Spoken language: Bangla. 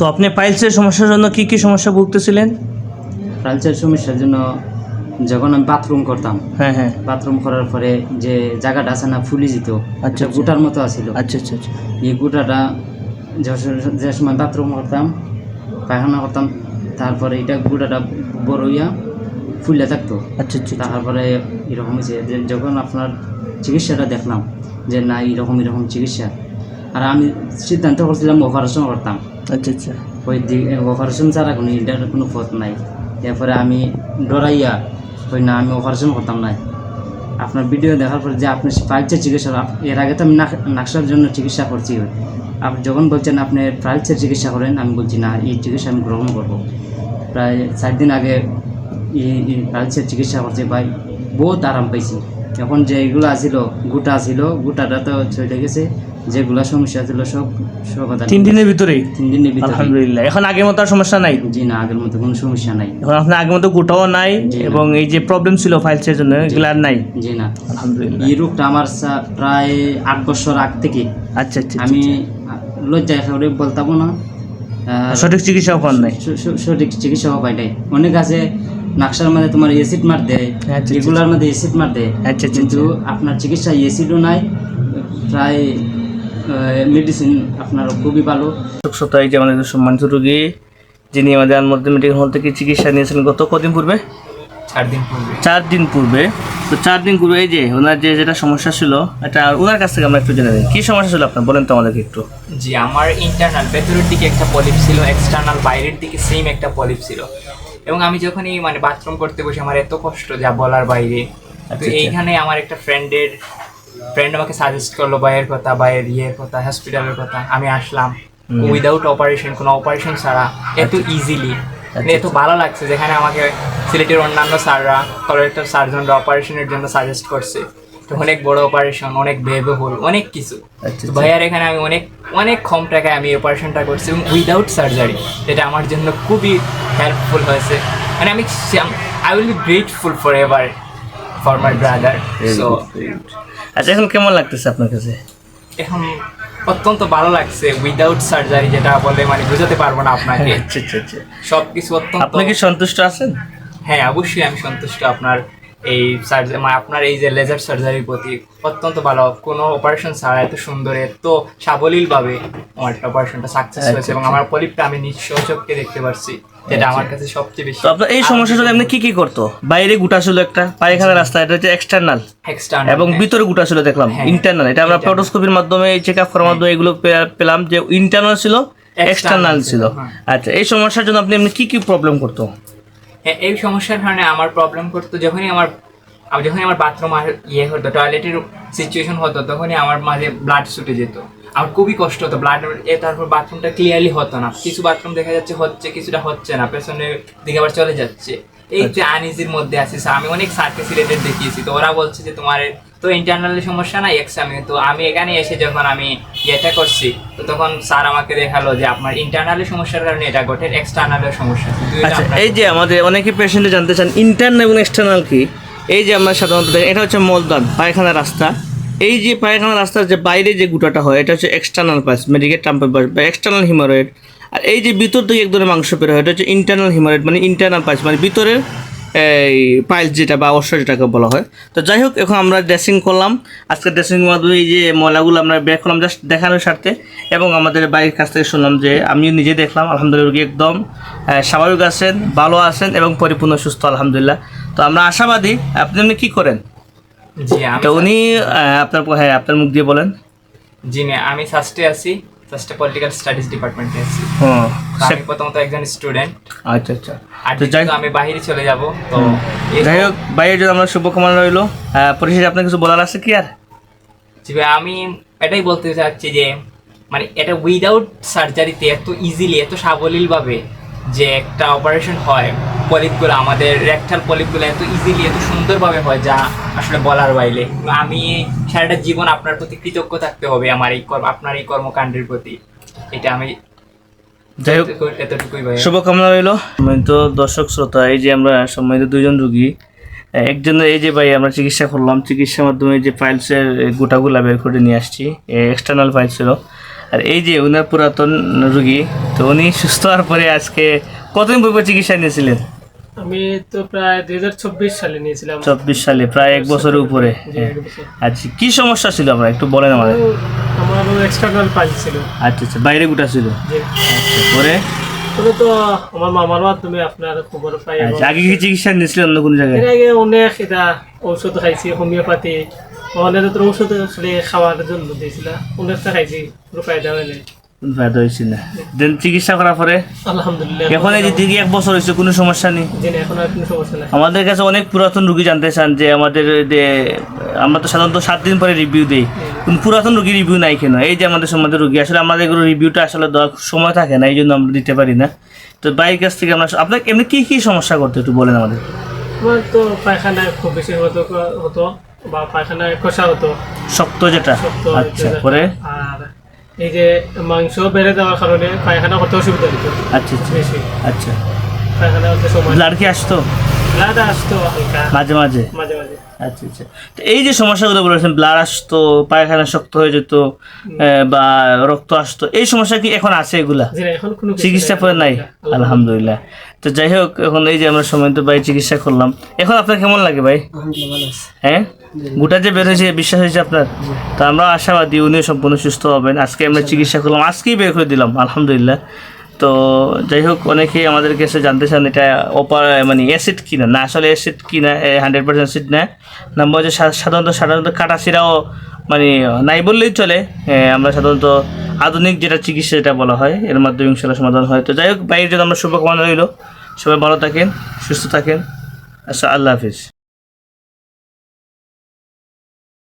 তো আপনি পাইলসের সমস্যার জন্য কি কি সমস্যা ভুগতেছিলেন পাইলসের সমস্যার জন্য যখন আমি বাথরুম করতাম হ্যাঁ হ্যাঁ। বাথরুম করার পরে যে জায়গাটা আছে না ফুলে যেত আচ্ছা, আচ্ছা। গুটার মতো আছিল। আচ্ছা আচ্ছা আচ্ছা। এই গুটাটা যে সময় বাথরুম করতাম পায়খানা করতাম তারপরে এটা গুটাটা বড় হইয়া ফুলে থাকতো। আচ্ছা আচ্ছা আচ্ছা। তারপরে এরকম হয়েছে যে যখন আপনার চিকিৎসাটা দেখলাম যে না এরকম এরকম চিকিৎসা। আর আমি সিদ্ধান্ত করছিলাম অপারেশন করতাম। আচ্ছা আচ্ছা। ওই অপারেশন ছাড়া কোনো এটার কোনো পথ নাই। এরপরে আমি ডরাইয়া ওই না, আমি অপারেশন করতাম না। আপনার ভিডিও দেখার পর যে আপনি প্রাইলসের চিকিৎসা, এর আগে তো আমি নাক- নাকশার জন্য চিকিৎসা করছি। আপনি যখন বলছেন আপনি প্রাইলসের চিকিৎসা করেন, আমি বলছি, না, এই চিকিৎসা আমি গ্রহণ করব। প্রায় চার দিন আগে এই প্রাইলসের চিকিৎসা করছি, ভাই, বহুত আরাম পাইছি। এখন যে এগুলো আছিল গোটা ছিল গোটাটা তো চলে গেছে। যেগুলো সমস্যা ছিল সব সব তিন দিনের ভিতরেই? তিন দিনের ভিতরে আলহামদুলিল্লাহ। এখন আগের মতো আর সমস্যা নাই? জি না আগের মতো কোনো সমস্যা নাই। এখন আপনার আগের মতো গোটাও নাই এবং এই যে প্রবলেম ছিল ফাইলসের জন্য এগুলো আর নাই? জি না। আলহামদুলিল্লাহ। এই রোগটা আমার প্রায় আট বছর আগ থেকে। আচ্ছা আচ্ছা আমি লজ্জায় করে বলতাম না। সঠিক চিকিৎসাও করেন নাই? সঠিক চিকিৎসাও পাই নাই। অনেক আছে নাকশার মধ্যে তোমার এসিড মার দেয় আচ্ছা, আচ্ছা, মধ্যে এসিড মার দেয়। আচ্ছা আচ্ছা কিন্তু আপনার চিকিৎসা এসিডও নাই প্রায় মেডিসিন আপনার খুবই ভালো। শ্রোতা এই যে আমাদের সম্মানিত রোগী যিনি আমাদের আনমর্দ মেডিকেল হল থেকে চিকিৎসা নিয়েছিলেন গত কদিন পূর্বে? চার দিন পূর্বে। চার দিন পূর্বে। তো চার দিন পূর্বে এই যে ওনার যে যেটা সমস্যা ছিল এটা ওনার কাছ থেকে আমরা একটু জেনে নিই। কী সমস্যা ছিল আপনার? বলেন তো আমাদেরকে একটু। জি আমার ইন্টারনাল ভেতরের দিকে একটা পলিপ ছিল এক্সটার্নাল বাইরের দিকে সেম একটা পলিপ ছিল। এবং আমি যখনই মানে বাথরুম করতে বসে আমার এত কষ্ট যা বলার বাইরে। তো আচ্ছা, আচ্ছা। এইখানে আমার একটা ফ্রেন্ডের ফ্রেন্ড আমাকে সাজেস্ট করল বাইরের কথা বাইরের ইয়ের কথা হসপিটালের কথা। আমি আসলাম। উইদাউট অপারেশন কোনো অপারেশন ছাড়া। এত ইজিলি আচ্ছা, এত ভালো লাগছে যেখানে আমাকে সিলেটের অন্যান্য স্যাররা কলেক্টর সার্জনরা অপারেশনের জন্য সাজেস্ট করছে। অনেক বড় অপারেশন অনেক ব্যয়বহুল অনেক কিছু। আচ্ছা, ভাইয়ার এখানে আমি অনেক অনেক কম টাকায় আমি অপারেশনটা করছি এবং উইদাউট সার্জারি যেটা আমার জন্য খুবই হেল্পফুল হয়েছে। মানে আমি I will be grateful for ever for my brother so আচ্ছা এখন কেমন লাগতেছে আপনার কাছে? এখন অত্যন্ত ভালো লাগছে উইদাউট সার্জারি যেটা বলে মানে বোঝাতে পারব না আপনাকে। আচ্ছা আচ্ছা আচ্ছা। সব কিছু অত্যন্ত আপনি কি সন্তুষ্ট আছেন? হ্যাঁ অবশ্যই আমি সন্তুষ্ট। আপনার এই সার্জারি মানে আপনার এই যে লেজার সার্জারির প্রতি অত্যন্ত ভালো। কোনো অপারেশন ছাড়া এত সুন্দর এত সাবলীলভাবে আমার অপারেশনটা সাকসেস আচ্ছা, হয়েছে এবং আমার পলিপটা আমি নিজ চোখকে দেখতে পারছি। যেটা আমার কাছে সবচেয়ে বেশি। তো আপনার এই সমস্যাটা এমনি কি কি করতো? বাইরে গুটা ছিল একটা পায়খানা রাস্তা এটা হচ্ছে এক্সটার্নাল এক্সটার্নাল এবং ভিতরে গুটা ছিল দেখলাম হ্যাঁ। ইন্টারনাল এটা আমরা মাধ্যমে চেক আপ করার মাধ্যমে এগুলো পেলাম যে ইন্টারনাল ছিল এক্সটার্নাল ছিল, হ্যাঁ। আচ্ছা এই সমস্যার জন্য আপনি এমনি কি কি প্রবলেম করতো? হ্যাঁ, এই সমস্যার কারণে আমার প্রবলেম করতো যখনই আমার আমি যখনই আমার বাথরুম আর ইয়ে হতো টয়লেটের সিচুয়েশন হতো তখনই আমার মাঝে ব্লাড ছুটে যেত। আমার খুবই কষ্ট হতো ব্লাড এ তারপর বাথরুমটা ক্লিয়ারলি হতো না। কিছু বাথরুম দেখা যাচ্ছে হচ্ছে কিছুটা হচ্ছে না পেছনের দিকে আবার চলে যাচ্ছে। এই যে আনইজির মধ্যে আছি আমি অনেক সার্কে সিলেটেড দেখিয়েছি তো ওরা বলছে যে তোমার তো ইন্টারনালি সমস্যা নাই এক্সামে তো আমি এখানে এসে যখন আমি এটা করছি তো তখন স্যার আমাকে দেখাল যে আপনার ইন্টারনালি সমস্যার কারণে এটা ঘটে এক্সটার্নালের সমস্যা। আচ্ছা এই যে আমাদের অনেকে পেশেন্টে জানতে চান ইন্টারনাল এবং এক্সটার্নাল কি? এই যে আমরা সাধারণত এটা হচ্ছে মলদান পায়খানা রাস্তা। এই যে পায়খানা রাস্তার যে বাইরে যে গুটাটা হয়, এটা হচ্ছে এক্সটার্নাল পাস মেডিকেল টাম্পার বা এক্সটার্নাল হিমোরয়েড আর এই যে ভিতর থেকে এক ধরনের মাংস বের হয়, এটা হচ্ছে ইন্টারনাল হিমোরয়েড মানে ইন্টারনাল পাইস মানে ভিতরের, এই পাইলস যেটা বা অশ্ব যেটাকে বলা হয়। তো যাই হোক, এখন আমরা ড্রেসিং করলাম। আজকে ড্রেসিং মাধ্যমে এই যে ময়লাগুলো আমরা বের করলাম জাস্ট দেখানোর স্বার্থে। এবং আমাদের বাড়ির কাছ থেকে শুনলাম যে আমিও নিজে দেখলাম, আলহামদুলিল্লাহ একদম স্বাভাবিক আছেন, ভালো আছেন এবং পরিপূর্ণ সুস্থ, আলহামদুলিল্লাহ। তো আমরা আশাবাদী, আপনি এমনি কী করেন? জি আমি তো উনি আপনার হ্যাঁ আপনার মুখ দিয়ে বলেন। জি না আমি ফার্স্টে আছি ফার্স্টে পলিটিক্যাল স্টাডিজ ডিপার্টমেন্টে আছি। হুম আমি প্রথমত একজন স্টুডেন্ট আচ্ছা আচ্ছা। তো যাই আমি বাইরে চলে যাব তো যাই হোক বাইরের জন্য আমরা শুভকামনা রইল পরিশেষে আপনার কিছু বলার আছে কি আর? জি ভাই, আমি এটাই বলতে চাচ্ছি যে মানে এটা উইদাউট সার্জারিতে এত ইজিলি এত সাবলীলভাবে যে একটা অপারেশন হয় পলিপগুলো আমাদের রেকটাল পলিপগুলো এত ইজিলি এত সুন্দরভাবে হয় যা আসলে বলার বাইরে। আমি সারাটা জীবন আপনার প্রতি কৃতজ্ঞ থাকতে হবে আমার এই আপনার এই কর্মকাণ্ডের প্রতি। এটা আমি যাই হোক শুভকামনা রইল। সম্মানিত দর্শক শ্রোতা এই যে আমরা সম্মানিত দুজন রুগী একজনের এই যে ভাই আমরা চিকিৎসা করলাম চিকিৎসার মাধ্যমে যে ফাইলসের গোটাগুলা বের করে নিয়ে আসছি এক্সটার্নাল ফাইল ছিল আর এই যে উনার পুরাতন রুগী তো উনি সুস্থ হওয়ার পরে আজকে কতদিন পূর্বে চিকিৎসা নিয়েছিলেন? আমি তো প্রায় দুই হাজার চব্বিশ সালে নিয়েছিলাম। চব্বিশ সালে প্রায় এক বছরের উপরে। হ্যাঁ। আচ্ছা কি সমস্যা ছিল আপনার? একটু বলেন আমাদের। আমার এক্সটার্নাল পাইল ছিল। আচ্ছা আচ্ছা বাইরে গুটা ছিল? আচ্ছা পরে? তো আমার মামার মাধ্যমে আপনার খবর পাই আচ্ছা আগে কি চিকিৎসা নিয়েছিলেন অন্য কোনো জায়গায়? আগে অনেক এটা ঔষধ খাইছি হোমিওপ্যাথি। অনেক ঔষধ আসলে খাওয়ার জন্য দিয়েছিল। অনেকটা খাইছি পুরো ফায়দা হয় না। দেন চিকিৎসা করার পরে আলহামদুলিল্লাহ। এখন এই দিদি এক বছর হয়েছে কোনো সমস্যা নেই। এখন আর কোনো সমস্যা নাই। আমাদের কাছে অনেক পুরাতন রুগী জানতে চান যে আমাদের যে আমরা তো সাধারণত সাত দিন পরে রিভিউ দিই। কিন্তু পুরাতন রুগী রিভিউ নাই কেন? এই যে আমাদের সমাজের রুগী আসলে আমাদের এগুলো রিভিউটা আসলে দেওয়ার সময় থাকে না এই জন্য আমরা দিতে পারি না। তো বাইরের কাছ থেকে আমরা আপনার এমনি কী কী সমস্যা করতে একটু বলেন আমাদের। আমার তো পায়খানায় খুব বেশি হতো হতো বা পায়খানায় কষা হতো। শক্ত যেটা। আচ্ছা পরে? আর এই যে মাংস বেড়ে দেওয়ার কারণে পায়খানা করতে অসুবিধা হতো আচ্ছা আচ্ছা। বেশি। আচ্ছা। পায়খানা করতে সময় ব্লাড কি আসতো? ব্লাড আসতো হালকা। মাঝে মাঝে? মাঝে মাঝে। আচ্ছা আচ্ছা। তো এই যে সমস্যাগুলো বলেছেন ব্লাড আসতো পায়খানা শক্ত হয়ে যেত বা রক্ত আসতো এই সমস্যা কি এখন আছে এগুলা? জি না, এখন কোনো কিছু চিকিৎসা করে নাই? আলহামদুলিল্লাহ। তো যাই হোক এখন এই যে আমরা সময় তো ভাই চিকিৎসা করলাম। এখন আপনার কেমন লাগে ভাই? হ্যাঁ? গোটা যে বের হয়েছে বিশ্বাস হয়েছে আপনার? তো আমরা আশাবাদী উনিও সম্পূর্ণ সুস্থ হবেন। আজকে আমরা চিকিৎসা করলাম আজকেই বের করে দিলাম আলহামদুলিল্লাহ। তো যাই হোক অনেকেই আমাদের কাছে জানতে চান এটা অপার মানে অ্যাসিড কিনা? না আসলে অ্যাসিড কিনা? হান্ড্রেড পার্সেন্ট অ্যাসিড না। নাম্বার হচ্ছে সাধারণত সাধারণত কাটাছিরাও মানে নাই বললেই চলে। আমরা সাধারণত আধুনিক যেটা চিকিৎসা যেটা বলা হয় এর মাধ্যমে ইনশাল্লাহ সমাধান হয়। তো যাই হোক বাইরের জন্য আমরা শুভকামনা রইল। সবাই ভালো থাকেন সুস্থ থাকেন। আচ্ছা আল্লাহ হাফিজ।